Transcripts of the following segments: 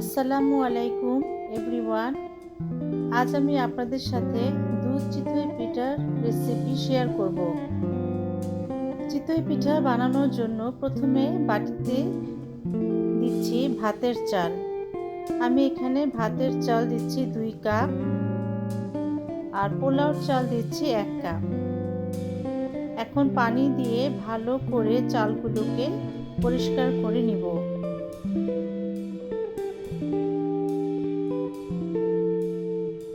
আসসালামু আলাইকুম, এভরিওয়ান। আজ আমি আপনাদের সাথে দুধ চিতই পিঠার রেসিপি শেয়ার করব। চিতই পিঠা বানানোর জন্য প্রথমে বাটিতে দিচ্ছি ভাতের চাল। আমি এখানে ভাতের চাল দিচ্ছি দুই কাপ আর পোলাওর চাল দিচ্ছি এক কাপ। এখন পানি দিয়ে ভালো করে চালগুলোকে পরিষ্কার করে নিব।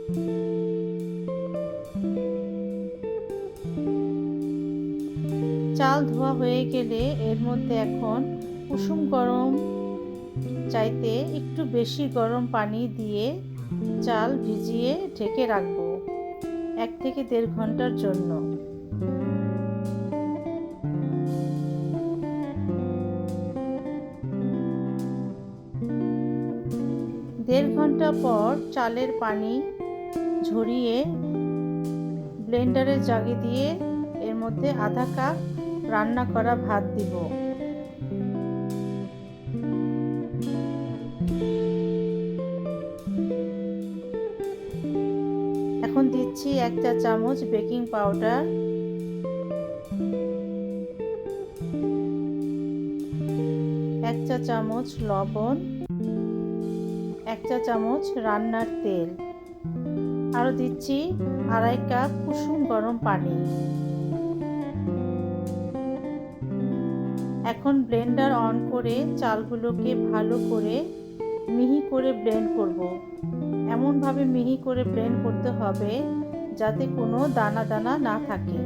চাল ধোয়া হয়ে গেলে এর মধ্যে এখন কুসুম গরম চাইতে একটু বেশি গরম পানি দিয়ে চাল ভিজিয়ে ঢেকে রাখব এক থেকে দেড় ঘণ্টার জন্য। দেড় ঘণ্টা পর চালের পানি ঝরিয়ে ব্লেন্ডারে জাগে দিয়ে এর মধ্যে আধা কাপ রান্না করা ভাত দিব। এখন দিচ্ছি এক চা চামচ বেকিং পাউডার। এক চা চামচ লবণ। এক চা চামচ রান্নার তেল। আরও দিচ্ছি আড়াই কাপ কুসুম গরম পানি এখন ব্লেন্ডার অন করে চালগুলোকে ভালো করে মিহি করে ব্লেন্ড করব। এমনভাবে মিহি করে ব্লেন্ড করতে হবে যাতে কোনো দানা দানা না থাকে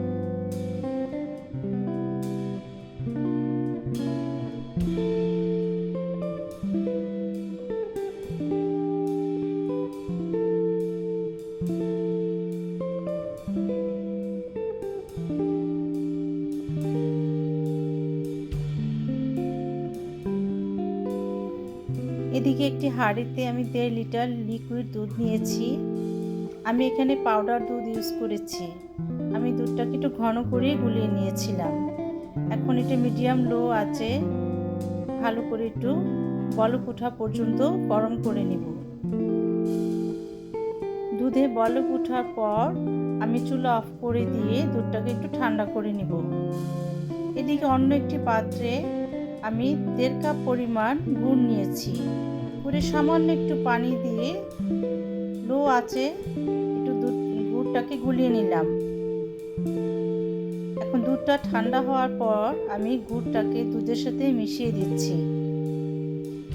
এদিকে একটি হাঁড়িতে আমি দেড় লিটার লিকুইড দুধ নিয়েছি। আমি এখানে পাউডার দুধ ইউজ করেছি। আমি দুধটাকে একটু ঘন করে গুলিয়ে নিয়েছিলাম। এখন এটা মিডিয়াম লো আছে। ভালো করে একটু বলক ওঠা পর্যন্ত গরম করে নেব। দুধে বলক ওঠার পর আমি চুলা অফ করে দিয়ে দুধটাকে একটু ঠান্ডা করে নেব। এদিকে অন্য একটি পাত্রে আমি দেড় কাপ পরিমাণ গুড় নিয়েছি। গুড়ে সামান্য একটু পানি দিয়ে লো আছে, একটু দুধ, গুড়টাকে গুলিয়ে নিলাম। এখন দুধটা ঠান্ডা হওয়ার পর আমি গুড়টাকে দুধের সাথে মিশিয়ে দিচ্ছি।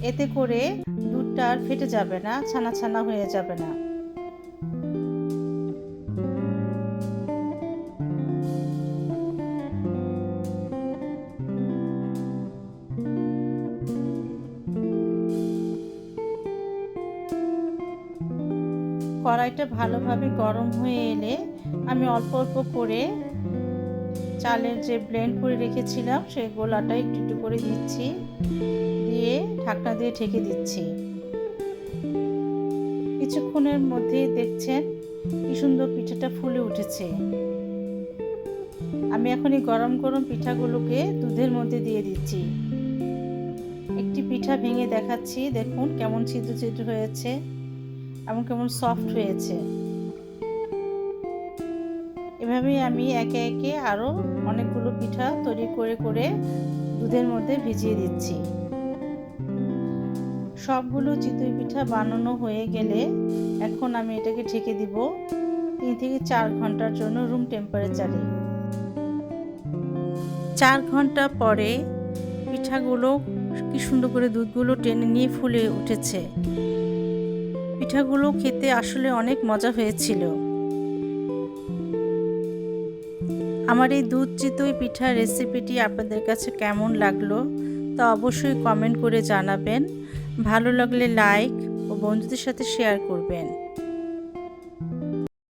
এতে করে দুধটা আর ফেটে যাবে না, ছানা ছানা হয়ে যাবে না। কড়াইটা ভালোভাবে গরম হয়ে এলে আমি অল্প অল্প করে চালের যে ব্লেন্ড করে রেখেছিলাম, সেই গোলাটা একটু একটু করে দিচ্ছি। দিয়ে ঢাকনা দিয়ে ঢেকে দিচ্ছি। কিছুক্ষণের মধ্যেই দেখছেন কি সুন্দর পিঠাটা ফুলে উঠেছে। আমি এখন এই গরম গরম পিঠাগুলোকে দুধের মধ্যে দিয়ে দিচ্ছি। একটি পিঠা ভেঙে দেখাচ্ছি, দেখুন কেমন ছিদ্র ছিদ্র হয়েছে। এবং কেমন সফট হয়েছে। এভাবেই আমি একে একে আরও অনেকগুলো পিঠা তৈরি করে করে দুধের মধ্যে ভিজিয়ে দিচ্ছি। সবগুলো চিতই পিঠা বানানো হয়ে গেলে এখন আমি এটাকে ঢেকে দিব তিন থেকে চার ঘণ্টার জন্য রুম টেম্পারেচারে চার ঘণ্টা পরে পিঠাগুলো কি সুন্দর করে দুধগুলো টেনে নিয়ে ফুলে উঠেছে। পিঠাগুলো খেতে আসলে অনেক মজা হয়েছিল। আমার এই দুধ চিতই পিঠার রেসিপিটি আপনাদের কাছে কেমন লাগল তা অবশ্যই কমেন্ট করে জানাবেন। ভালো লাগলে লাইক ও বন্ধুদের সাথে শেয়ার করবেন।